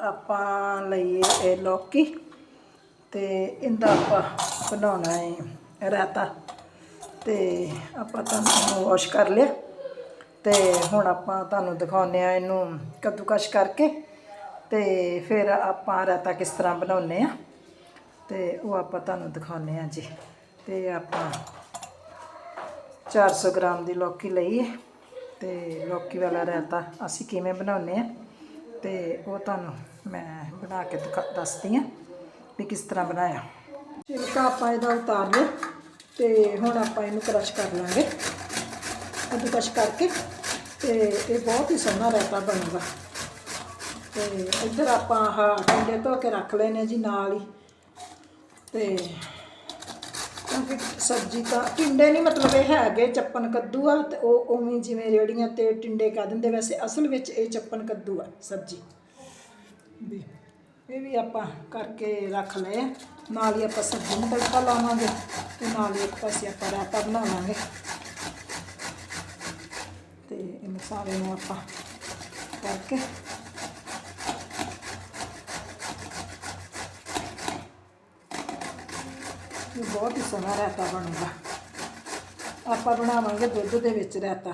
ਆਪਾਂ ਲਈਏ ਇਹ ਲੌਕੀ ਤੇ ਇਹਦਾ ਆਪਾਂ ਬਣਾਉਣਾ ਹੈ ਰਾਤਾ ਤੇ ਆਪਾਂ ਤੁਹਾਨੂੰ ਵਾਸ਼ ਕਰ ਲਿਆ। ਤੇ ਹੁਣ ਆਪਾਂ ਤੁਹਾਨੂੰ ਦਿਖਾਉਂਦੇ ਆ ਇਹਨੂੰ ਕੱਦੂਕਸ਼ ਕਰਕੇ। ਤੇ ਫਿਰ ਆਪਾਂ ਰਾਤਾ ਕਿਸ ਤਰ੍ਹਾਂ ਬਣਾਉਂਦੇ ਆ ਤੇ ਉਹ ਆਪਾਂ ਤੁਹਾਨੂੰ ਦਿਖਾਉਂਦੇ ਆ ਜੀ। ਤੇ ਆਪਾਂ 400 ਗ੍ਰਾਮ ਦੀ ਲੌਕੀ ਲਈ ਹੈ ਤੇ ਲੌਕੀ ਵਾਲਾ ਰਾਇਤਾ ਅਸੀਂ ਕਿਵੇਂ ਬਣਾਉਂਦੇ ਆ ਤੇ ਉਹ ਤੁਹਾਨੂੰ ਮੈਂ ਬਣਾ ਕੇ ਦਿਖਾ- ਦੱਸਦੀ ਆ ਵੀ ਕਿਸ ਤਰ੍ਹਾਂ ਬਣਾਇਆ। ਛਿਲਕਾ ਆਪਾਂ ਇਹਦਾ ਉਤਾਰ ਲਿਆ ਤੇ ਹੁਣ ਆਪਾਂ ਇਹਨੂੰ ਕ੍ਰਸ਼ ਕਰ ਲਾਂਗੇ। ਇਹਨੂੰ ਕਸ਼ ਕਰਕੇ ਤੇ ਇਹ ਬਹੁਤ ਹੀ ਸੋਹਣਾ ਰਾਇਤਾ ਬਣੂਗਾ। ਤੇ ਇੱਧਰ ਆਪਾਂ ਆਹ ਟਿੰਡੇ ਧੋ ਕੇ ਰੱਖ ਲੈਨੇ ਜੀ ਨਾਲ ਹੀ। ਤੇ ਕਿਉਂਕਿ ਸਬਜ਼ੀ ਤਾਂ ਟਿੰਡੇ ਨਹੀਂ ਮਤਲਬ ਇਹ ਹੈਗੇ ਚੱਪਨ ਕੱਦੂ ਆ ਤੇ ਉਹ ਉਵੇਂ ਜਿਵੇਂ ਰੇੜੀਆਂ ਤੇ ਟਿੰਡੇ ਕਹਿ ਦਿੰਦੇ ਵੈਸੇ ਅਸਲ ਵਿੱਚ ਇਹ ਚੱਪਨ ਕੱਦੂ ਆ, ਸਬਜ਼ੀ। ਵੀ ਇਹ ਵੀ ਆਪਾਂ ਕਰਕੇ ਰੱਖ ਲਏ ਨਾਲ ਹੀ ਆਪਾਂ ਸਬਜ਼ੀ ਨੂੰ ਤੜਕਾ ਲਾਵਾਂਗੇ ਤੇ ਨਾਲ ਹੀ ਇੱਕ ਪਾਸੇ ਆਪਾਂ ਰਾਇਤਾ ਬਣਾਵਾਂਗੇ। ਤੇ ਇਹ ਮਸਾਲੇ ਨੂੰ ਆਪਾਂ ਕਰਕੇ ਇਹ ਬਹੁਤ ਹੀ ਸੋਹਣਾ ਰਾਇਤਾ ਬਣੂਗਾ। ਆਪਾਂ ਬਣਾਵਾਂਗੇ ਦੁੱਧ ਦੇ ਵਿੱਚ ਰਾਇਤਾ।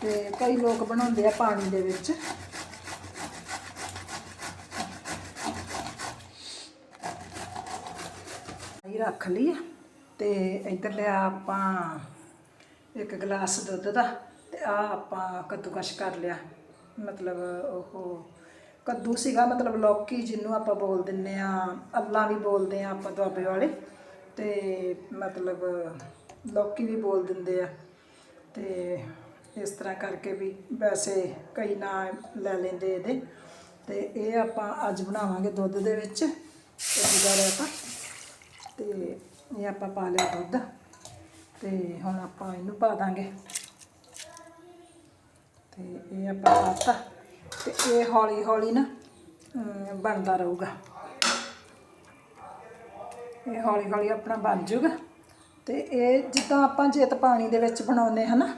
ਤੇ ਕਈ ਲੋਕ ਬਣਾਉਂਦੇ ਆ ਪਾਣੀ ਦੇ ਵਿੱਚ। ਇਹ ਰੱਖ ਲਈ ਆ ਤੇ ਇੱਧਰ ਲਿਆ ਆਪਾਂ ਇੱਕ ਗਲਾਸ ਦੁੱਧ ਦਾ ਤੇ ਆ ਆਪਾਂ ਕੱਦੂਕਸ਼ ਕਰ ਲਿਆ। ਮਤਲਬ ਉਹ ਕੱਦੂ ਸੀਗਾ ਮਤਲਬ ਲੌਕੀ ਜਿਹਨੂੰ ਆਪਾਂ ਬੋਲ ਦਿੰਨੇ ਆ, ਅੱਲਾ ਵੀ ਬੋਲਦੇ ਆ ਆਪਾਂ ਦੁਆਬੇ ਵਾਲੇ। ਅਤੇ ਮਤਲਬ ਲੌਕੀ ਵੀ ਬੋਲ ਦਿੰਦੇ ਆ ਅਤੇ ਇਸ ਤਰ੍ਹਾਂ ਕਰਕੇ ਵੀ ਵੈਸੇ ਕਈ ਨਾਂ ਲੈ ਲੈਂਦੇ ਇਹਦੇ। ਅਤੇ ਇਹ ਆਪਾਂ ਅੱਜ ਬਣਾਵਾਂਗੇ ਦੁੱਧ ਦੇ ਵਿੱਚ ਇਹਦਾ ਆਪਾਂ ਅਤੇ ਇਹ ਆਪਾਂ ਪਾ ਲਿਆ ਦੁੱਧ ਤੇ ਹੁਣ ਆਪਾਂ ਇਹਨੂੰ ਪਾ ਦਾਂਗੇ। ਤੇ ਇਹ ਆਪਾਂ ਪਾਤਾ ਤੇ ਇਹ ਹੌਲੀ ਹੌਲੀ ਨਾ ਬਣਦਾ ਰਹੂਗਾ। ਇਹ ਹੌਲੀ ਹੌਲੀ ਆਪਣਾ ਬਣ ਜੂਗਾ। ਤੇ ਇਹ ਜਿੱਦਾਂ ਆਪਾਂ ਜੇਤ ਪਾਣੀ ਦੇ ਵਿੱਚ ਬਣਾਉਂਦੇ ਹਨਾ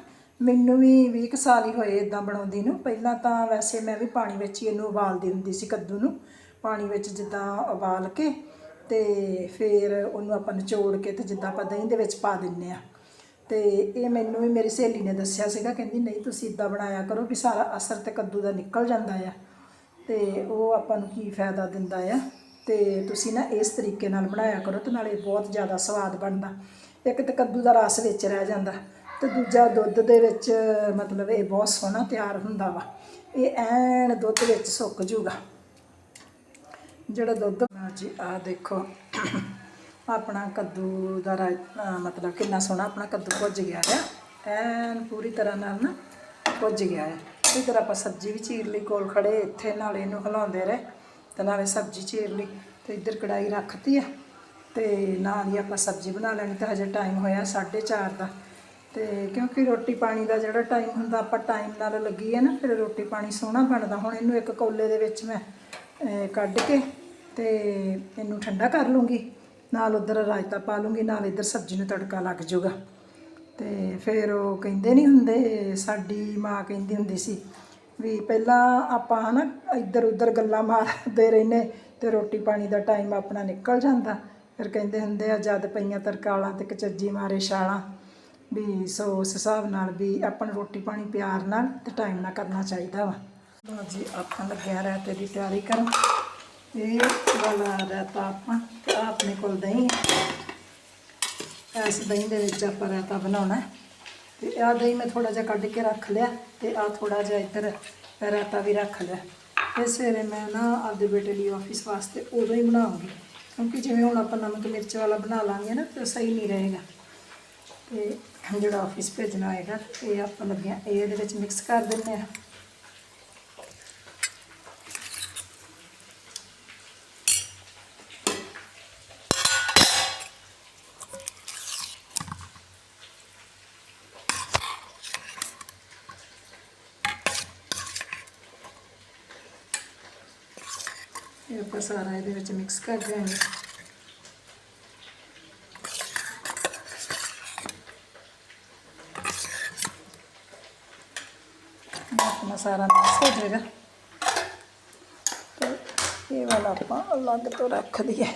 ਮੈਨੂੰ ਵੀ 20 ਕੁ ਸਾਲ ਹੀ ਹੋਏ ਇਦਾਂ ਬਣਾਉਂਦੀ ਨੂੰ। ਪਹਿਲਾਂ ਤਾਂ ਵੈਸੇ ਮੈਂ ਵੀ ਪਾਣੀ ਵਿੱਚ ਹੀ ਇਹਨੂੰ ਉਬਾਲਦੀ ਹੁੰਦੀ ਸੀ ਕੱਦੂ ਨੂੰ, ਪਾਣੀ ਵਿੱਚ ਜਿੱਦਾਂ ਉਬਾਲ ਕੇ ਤੇ ਫਿਰ ਉਹਨੂੰ ਆਪਾਂ ਨਿਚੋੜ ਕੇ ਤੇ ਜਿੱਦਾਂ ਆਪਾਂ ਦਹੀਂ ਦੇ ਵਿੱਚ ਪਾ ਦਿੰਨੇ ਆ। ਤੇ ਇਹ ਮੈਨੂੰ ਵੀ ਮੇਰੀ ਸਹੇਲੀ ਨੇ ਦੱਸਿਆ ਸੀਗਾ, ਕਹਿੰਦੀ ਨਹੀਂ ਤੁਸੀਂ ਇਦਾਂ ਬਣਾਇਆ ਕਰੋ ਵੀ ਸਾਰਾ ਅਸਰ ਤੇ ਕੱਦੂ ਦਾ ਨਿਕਲ ਜਾਂਦਾ ਆ। ਤੇ ਉਹ ਆਪਾਂ ਨੂੰ ਕੀ ਫਾਇਦਾ ਦਿੰਦਾ ਆ? ਤੇ ਤੁਸੀਂ ਨਾ ਇਸ ਤਰੀਕੇ ਨਾਲ ਬਣਾਇਆ ਕਰੋ ਤੇ ਨਾਲੇ ਬਹੁਤ ਜ਼ਿਆਦਾ ਸਵਾਦ ਬਣਦਾ। ਇੱਕ ਤਾਂ ਕੱਦੂ ਦਾ ਰਸ ਵਿੱਚ ਰਹਿ ਜਾਂਦਾ ਤੇ ਦੂਜਾ ਦੁੱਧ ਦੇ ਵਿੱਚ, ਮਤਲਬ ਇਹ ਬਹੁਤ ਸੋਹਣਾ ਤਿਆਰ ਹੁੰਦਾ ਵਾ। ਇਹ ਐਨ ਦੁੱਧ ਵਿੱਚ ਸੁੱਕ ਜੂਗਾ ਜਿਹੜਾ ਦੁੱਧ ਲਓ ਜੀ ਆ ਦੇਖੋ। ਆਪਣਾ ਕੱਦੂ ਦਾ ਰਾਇ- ਮਤਲਬ ਕਿੰਨਾ ਸੋਹਣਾ ਆਪਣਾ ਕੱਦੂ ਭੁੱਜ ਗਿਆ ਹੈ ਐਨ ਪੂਰੀ ਤਰ੍ਹਾਂ ਨਾਲ ਨਾ ਭੁੱਜ ਗਿਆ ਹੈ ਇਧਰ ਆਪਾਂ ਸਬਜ਼ੀ ਵੀ ਚੀਰ ਲਈ, ਕੋਲ ਖੜੇ ਇੱਥੇ ਨਾਲ ਇਹਨੂੰ ਹਿਲਾਉਂਦੇ ਰਹੇ। ਤੇ ਨਾਲੇ ਸਬਜ਼ੀ ਚੀਰ ਲਈ ਤੇ ਇੱਧਰ ਕੜਾਈ ਰੱਖਤੀ ਆ ਤੇ ਨਾਲ ਹੀ ਆਪਾਂ ਸਬਜ਼ੀ ਬਣਾ ਲੈਣੀ ਤਾਂ ਹਜੇ ਟਾਈਮ ਹੋਇਆ 4:30 ਦਾ। ਤੇ ਕਿਉਂਕਿ ਰੋਟੀ ਪਾਣੀ ਦਾ ਜਿਹੜਾ ਟਾਈਮ ਹੁੰਦਾ, ਆਪਾਂ ਟਾਈਮ ਨਾਲ ਲੱਗੀ ਹੈ ਨਾ, ਫਿਰ ਰੋਟੀ ਪਾਣੀ ਸੋਹਣਾ ਬਣਦਾ। ਹੁਣ ਇਹਨੂੰ ਇੱਕ ਕੌਲੇ ਦੇ ਵਿੱਚ ਮੈਂ ਕੱਢ ਕੇ ਤੇ ਇਹਨੂੰ ਠੰਡਾ ਕਰ ਲੂੰਗੀ। ਨਾਲ ਉਧਰ ਰਾਇਤਾ ਪਾ ਲੂੰਗੀ, ਨਾਲ ਇੱਧਰ ਸਬਜ਼ੀ ਨੂੰ ਤੜਕਾ ਲੱਗ ਜਾਊਗਾ। ਤੇ ਫਿਰ ਉਹ ਕਹਿੰਦੇ ਨਹੀਂ ਹੁੰਦੇ, ਸਾਡੀ ਮਾਂ ਕਹਿੰਦੀ ਹੁੰਦੀ ਸੀ ਵੀ ਪਹਿਲਾਂ ਆਪਾਂ ਹਨਾ ਇੱਧਰ ਉੱਧਰ ਗੱਲਾਂ ਮਾਰਦੇ ਰਹਿੰਦੇ ਤੇ ਰੋਟੀ ਪਾਣੀ ਦਾ ਟਾਈਮ ਆਪਣਾ ਨਿਕਲ ਜਾਂਦਾ। ਫਿਰ ਕਹਿੰਦੇ ਹੁੰਦੇ ਆ, ਜਦ ਪਈਆਂ ਤਰਕਾਲਾਂ ਤੇ ਕਚੱਜੀ ਮਾਰੇ ਛਾਲਾਂ, ਵੀ ਸੋ ਉਸ ਹਿਸਾਬ ਨਾਲ ਵੀ ਆਪਾਂ ਨੂੰ ਰੋਟੀ ਪਾਣੀ ਪਿਆਰ ਨਾਲ ਤੇ ਟਾਈਮ ਨਾਲ ਕਰਨਾ ਚਾਹੀਦਾ ਵਾ। ਲਓ ਜੀ, ਆਪਾਂ ਲੱਗਿਆ ਰਾਇਤੇ ਦੀ ਤਿਆਰੀ ਕਰਨ। ਇਹ ਵਾਲਾ ਰਾਇਤਾ ਆਪਾਂ ਆਪਣੇ ਕੋਲ ਦਹੀਂ ਹੈ ਇਸ ਦਹੀਂ ਦੇ ਵਿੱਚ ਆਪਾਂ ਰਾਇਤਾ ਬਣਾਉਣਾ। ਤੇ ਆਹ ਦਹੀਂ ਮੈਂ ਥੋੜਾ ਜਿਹਾ ਕੱਢ ਕੇ ਰੱਖ ਲਿਆ ਤੇ ਆਹ ਥੋੜਾ ਜਿਹਾ ਇੱਧਰ ਰਾਇਤਾ ਵੀ ਰੱਖ ਲਿਆ। ਇਹ ਸਵੇਰੇ ਮੈਂ ਨਾ ਆਪਦੇ ਬੇਟੇ ਲਈ ਆਫਿਸ ਵਾਸਤੇ ਉਦੋਂ ਹੀ ਬਣਾਉਂਗੀ, ਕਿਉਂਕਿ ਜਿਵੇਂ ਹੁਣ ਆਪਾਂ ਨਮਕ ਮਿਰਚ ਵਾਲਾ ਬਣਾ ਲਾਂਗੇ ਨਾ, ਤੇ ਸਹੀ ਨਹੀਂ ਰਹੇਗਾ। ਤੇ ਜਿਹੜਾ ਆਫਿਸ ਭੇਜਣਾ ਹੋਏਗਾ, ਇਹ ਆਪਾਂ ਲੱਗਿਆ ਇਹ ਇਹਦੇ ਵਿੱਚ ਮਿਕਸ ਕਰ ਦਿੰਦੇ ਆ ਇਹ ਆਪਾਂ ਸਾਰਾ ਇਹਦੇ ਵਿੱਚ ਮਿਕਸ ਕਰ ਦਿਆਂਗੇ। ਆਪਣਾ ਸਾਰਾ ਮਿਕਸ ਹੋ ਜਾਏਗਾ। ਤੇ ਇਹ ਵਾਲਾ ਆਪਾਂ ਅਲੱਗ ਤੋਂ ਰੱਖ ਦਈਏ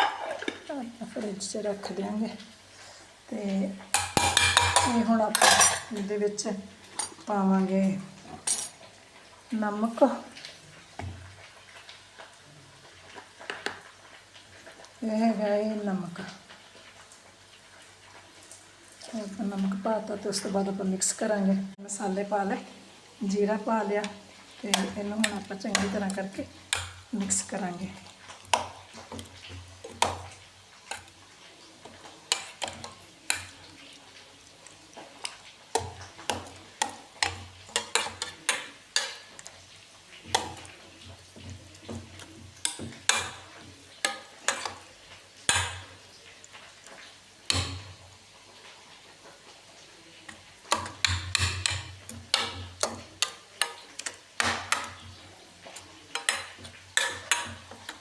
ਆਪਾਂ ਫਰਿੱਜ 'ਚ ਰੱਖ ਦਿਆਂਗੇ। ਤੇ ਇਹ ਹੁਣ ਆਪਾਂ ਇਹਦੇ ਵਿੱਚ ਪਾਵਾਂਗੇ ਨਮਕ। ਇਹ ਹੈਗਾ ਇਹ ਨਮਕ। ਇਹ ਆਪਾਂ ਨਮਕ ਪਾਤਾ ਤੇ ਉਸ ਤੋਂ ਬਾਅਦ ਆਪਾਂ ਮਿਕਸ ਕਰਾਂਗੇ। ਮਸਾਲੇ ਪਾ ਲਏ, ਜੀਰਾ ਪਾ ਲਿਆ ਤੇ ਇਹਨੂੰ ਹੁਣ ਆਪਾਂ ਚੰਗੀ ਤਰ੍ਹਾਂ ਕਰਕੇ ਮਿਕਸ ਕਰਾਂਗੇ।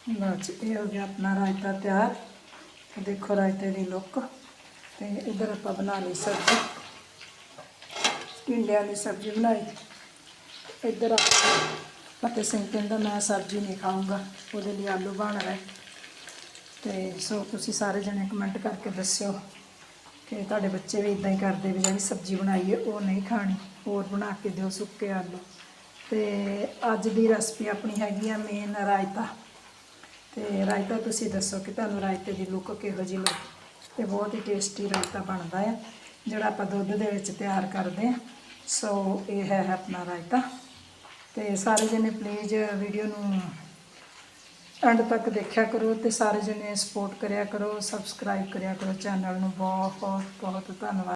ਲਓ ਜੀ, ਇਹ ਹੋ ਗਿਆ ਆਪਣਾ ਰਾਇਤਾ ਤਿਆਰ। ਦੇਖੋ ਰਾਇਤੇ ਦੀ ਲੁੱਕ। ਤੇ ਇਧਰ ਆਪਾਂ ਬਣਾ ਲਈ ਸਬਜ਼ੀ। ਟਿੰਡਿਆਂ ਦੀ ਸਬਜ਼ੀ ਬਣਾਈ। ਇਧਰ ਫਤਿਹ ਸਿੰਘ ਕਹਿੰਦਾ, ਮੈਂ ਸਬਜ਼ੀ ਨਹੀਂ ਖਾਊਂਗਾ, ਉਹਦੇ ਲਈ ਆਲੂ ਬਣ ਰਹੇ ਤੇ ਸੋ ਤੁਸੀਂ ਸਾਰੇ ਜਣੇ ਕਮੈਂਟ ਕਰਕੇ ਦੱਸਿਓ ਕਿ ਤੁਹਾਡੇ ਬੱਚੇ ਵੀ ਇਦਾਂ ਹੀ ਕਰਦੇ ਵੀ ਜਿਹੜੀ ਸਬਜ਼ੀ ਬਣਾਈ ਹੈ, ਉਹ ਨਹੀਂ ਖਾਣੀ। ਹੋਰ ਬਣਾ ਕੇ ਦਿਓ ਸੁੱਕੇ ਆਲੂ। ਤੇ ਅੱਜ ਦੀ ਰੈਸਪੀ ਆਪਣੀ ਹੈਗੀ ਆ ਮੇਨ ਰਾਇਤਾ। ਤੇ ਰਾਇਤਾ ਤੁਸੀਂ ਦੱਸੋ ਕਿ ਤੁਹਾਨੂੰ ਰਾਇਤੇ ਦੀ ਲੁੱਕ ਕਿਹੋ ਜਿਹੀ ਲੱਗੀ? ਤੇ ਬਹੁਤ ਹੀ ਟੇਸਟੀ ਰਾਇਤਾ ਬਣਦਾ ਹੈ ਜਿਹੜਾ ਆਪਾਂ ਦੁੱਧ ਦੇ ਵਿੱਚ ਤਿਆਰ ਕਰਦੇ ਹਾਂ ਸੋ ਇਹ ਹੈ ਆਪਣਾ ਰਾਇਤਾ। ਤੇ ਸਾਰੇ ਜਣੇ ਪਲੀਜ਼ ਵੀਡੀਓ ਨੂੰ ਐਂਡ ਤੱਕ ਦੇਖਿਆ ਕਰੋ ਤੇ ਸਾਰੇ ਜਣੇ ਸਪੋਰਟ ਕਰਿਆ ਕਰੋ ਸਬਸਕ੍ਰਾਈਬ ਕਰਿਆ ਕਰੋ। ਚੈਨਲ ਨੂੰ ਬਹੁਤ ਬਹੁਤ ਬਹੁਤ ਧੰਨਵਾਦ।